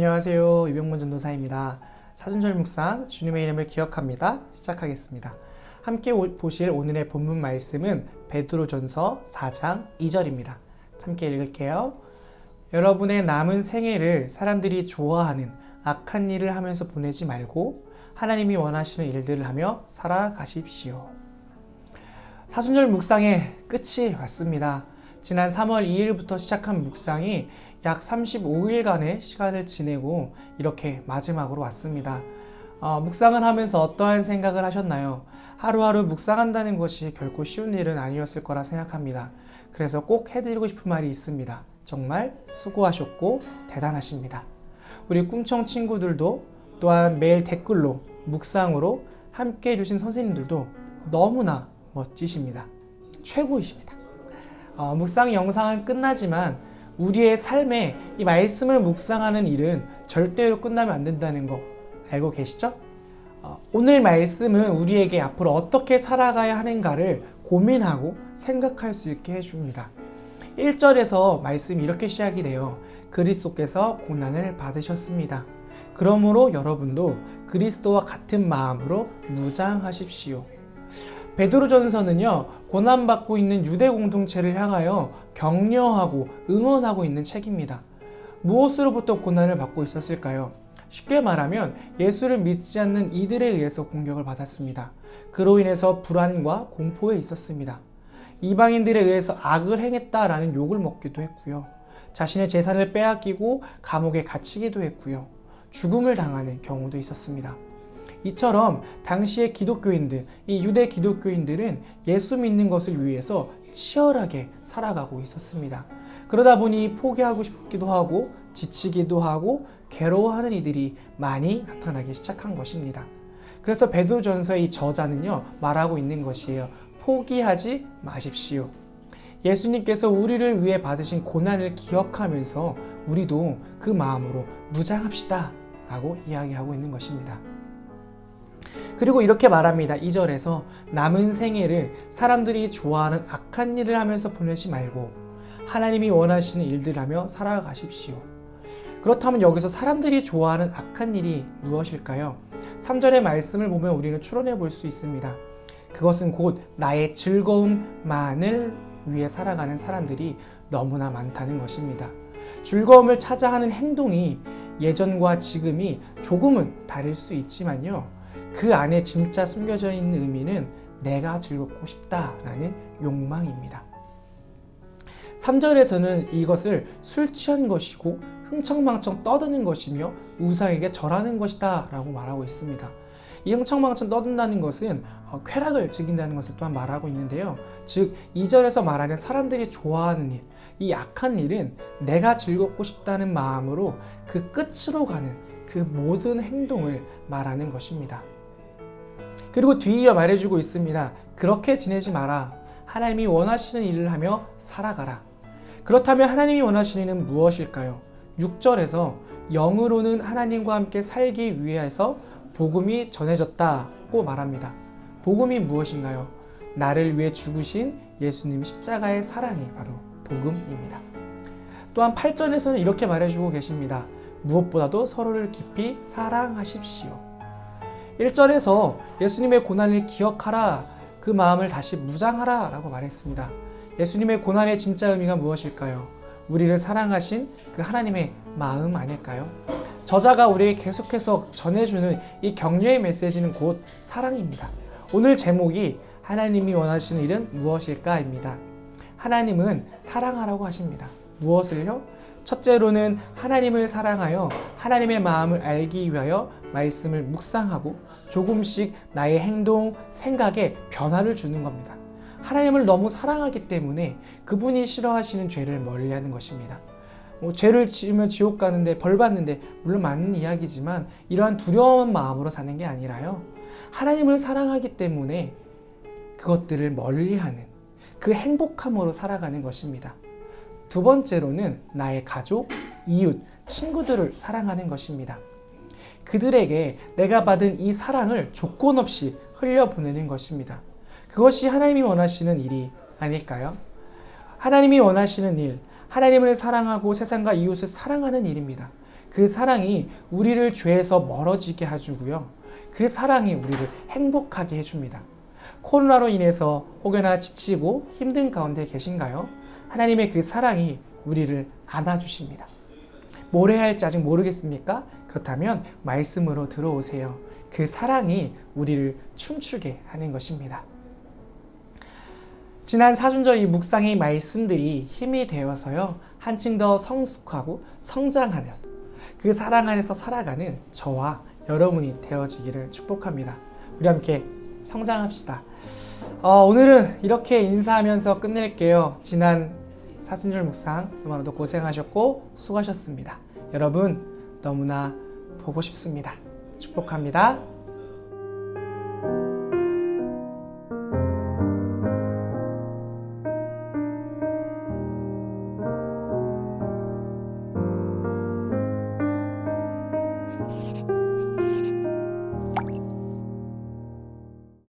안녕하세요. 이병문 전도사입니다. 사순절 묵상 주님의 이름을 기억합니다. 시작하겠습니다. 함께 오- 보실 오늘의 본문 말씀은 베드로전서 4장 2절입니다. 함께 읽을게요. 여러분의 남은 생애를 사람들이 좋아하는 악한 일을 하면서 보내지 말고 하나님이 원하시는 일들을 하며 살아가십시오. 사순절 묵상의 끝이 왔습니다. 지난 3월 2일부터 시작한 묵상이 약 35일간의 시간을 지내고 이렇게 마지막으로 왔습니다. 어, 묵상을 하면서 어떠한 생각을 하셨나요? 하루하루 묵상한다는 것이 결코 쉬운 일은 아니었을 거라 생각합니다. 그래서 꼭 해드리고 싶은 말이 있습니다. 정말 수고하셨고 대단하십니다. 우리 꿈청 친구들도 또한 매일 댓글로 묵상으로 함께 해주신 선생님들도 너무나 멋지십니다. 최고이십니다. 어, 묵상 영상은 끝나지만 우리의 삶에 이 말씀을 묵상하는 일은 절대로 끝나면 안 된다는 거 알고 계시죠? 어, 오늘 말씀은 우리에게 앞으로 어떻게 살아가야 하는가를 고민하고 생각할 수 있게 해줍니다. 1절에서 말씀이 이렇게 시작이 돼요. 그리스도께서 고난을 받으셨습니다. 그러므로 여러분도 그리스도와 같은 마음으로 무장하십시오. 베드로전서는요 고난받고 있는 유대 공동체를 향하여 격려하고 응원하고 있는 책입니다. 무엇으로부터 고난을 받고 있었을까요? 쉽게 말하면 예수를 믿지 않는 이들에 의해서 공격을 받았습니다. 그로 인해서 불안과 공포에 있었습니다. 이방인들에 의해서 악을 행했다라는 욕을 먹기도 했고요. 자신의 재산을 빼앗기고 감옥에 갇히기도 했고요. 죽음을 당하는 경우도 있었습니다. 이처럼 당시의 기독교인들, 이 유대 기독교인들은 예수 믿는 것을 위해서 치열하게 살아가고 있었습니다. 그러다 보니 포기하고 싶기도 하고 지치기도 하고 괴로워하는 이들이 많이 나타나기 시작한 것입니다. 그래서 베드로전서의 이 저자는요 말하고 있는 것이에요. 포기하지 마십시오. 예수님께서 우리를 위해 받으신 고난을 기억하면서 우리도 그 마음으로 무장합시다 라고 이야기하고 있는 것입니다. 그리고 이렇게 말합니다. 2절에서 남은 생애를 사람들이 좋아하는 악한 일을 하면서 보내지 말고 하나님이 원하시는 일들 하며 살아가십시오. 그렇다면 여기서 사람들이 좋아하는 악한 일이 무엇일까요? 3절의 말씀을 보면 우리는 추론해 볼 수 있습니다. 그것은 곧 나의 즐거움만을 위해 살아가는 사람들이 너무나 많다는 것입니다. 즐거움을 찾아 하는 행동이 예전과 지금이 조금은 다를 수 있지만요. 그 안에 진짜 숨겨져 있는 의미는 내가 즐겁고 싶다라는 욕망입니다. 3절에서는 이것을 술 취한 것이고 흥청망청 떠드는 것이며 우상에게 절하는 것이다 라고 말하고 있습니다. 이 흥청망청 떠든다는 것은 어, 쾌락을 즐긴다는 것을 또한 말하고 있는데요. 즉 2절에서 말하는 사람들이 좋아하는 일, 이 악한 일은 내가 즐겁고 싶다는 마음으로 그 끝으로 가는 그 모든 행동을 말하는 것입니다. 그리고 뒤이어 말해주고 있습니다. 그렇게 지내지 마라. 하나님이 원하시는 일을 하며 살아가라. 그렇다면 하나님이 원하시는 일은 무엇일까요? 6절에서 영으로는 하나님과 함께 살기 위해서 복음이 전해졌다고 말합니다. 복음이 무엇인가요? 나를 위해 죽으신 예수님 십자가의 사랑이 바로 복음입니다. 또한 8절에서는 이렇게 말해주고 계십니다. 무엇보다도 서로를 깊이 사랑하십시오. 1절에서 예수님의 고난을 기억하라, 그 마음을 다시 무장하라 라고 말했습니다. 예수님의 고난의 진짜 의미가 무엇일까요? 우리를 사랑하신 그 하나님의 마음 아닐까요? 저자가 우리에게 계속해서 전해주는 이 격려의 메시지는 곧 사랑입니다. 오늘 제목이 하나님이 원하시는 일은 무엇일까입니다. 하나님은 사랑하라고 하십니다. 무엇을요? 첫째로는 하나님을 사랑하여 하나님의 마음을 알기 위하여 말씀을 묵상하고 조금씩 나의 행동, 생각에 변화를 주는 겁니다. 하나님을 너무 사랑하기 때문에 그분이 싫어하시는 죄를 멀리 하는 것입니다. 뭐 죄를 지으면 지옥 가는데 벌 받는데 물론 맞는 이야기지만 이러한 두려운 마음으로 사는 게 아니라요. 하나님을 사랑하기 때문에 그것들을 멀리하는 그 행복함으로 살아가는 것입니다. 두 번째로는 나의 가족, 이웃, 친구들을 사랑하는 것입니다. 그들에게 내가 받은 이 사랑을 조건 없이 흘려보내는 것입니다. 그것이 하나님이 원하시는 일이 아닐까요? 하나님이 원하시는 일, 하나님을 사랑하고 세상과 이웃을 사랑하는 일입니다. 그 사랑이 우리를 죄에서 멀어지게 해주고요. 그 사랑이 우리를 행복하게 해줍니다. 코로나로 인해서 혹여나 지치고 힘든 가운데 계신가요? 하나님의 그 사랑이 우리를 안아주십니다. 뭘 해야 할지 아직 모르겠습니까? 그렇다면 말씀으로 들어오세요. 그 사랑이 우리를 춤추게 하는 것입니다. 지난 사순절 이 묵상의 말씀들이 힘이 되어서요. 한층 더 성숙하고 성장하는 그 사랑 안에서 살아가는 저와 여러분이 되어지기를 축복합니다. 우리 함께 성장합시다. 어, 오늘은 이렇게 인사하면서 끝낼게요. 지난 사순절 묵상 너무나도 고생하셨고 수고하셨습니다. 여러분 너무나 보고 싶습니다. 축복합니다.